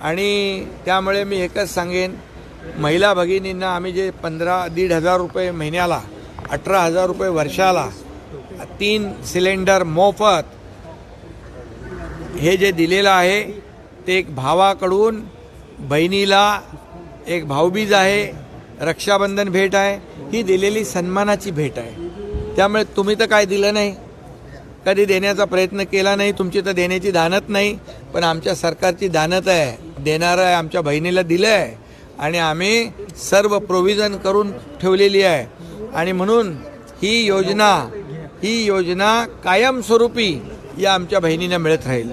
आणि त्यामुळे मी एकच सांगेन महिला भगिनींना आम्ही जे पंधरा दीड हजार रुपये महिन्याला अठरा हजार रुपये वर्षाला तीन सिलेंडर मोफत हे जे दिलेलं आहे ते एक भावाकडून बहिणीला एक भाऊबीज आहे रक्षाबंधन भेट आहे ही दिलेली सन्मानाची भेट आहे. त्यामुळे तुम्ही तर काय दिलं नाही. कधी देण्याचा प्रयत्न केला नाही तुमची तर देण्याची दानत नाही पण आमच्या सरकारची दानत आहे. देणारं आहे आमच्या बहिणीला दिलं आहे. आणि आम्ही सर्व प्रोव्हिजन करून ठेवलेली आहे. आणि म्हणून ही योजना ही योजना कायमस्वरूपी या आमच्या बहिणींना मिळत राहील.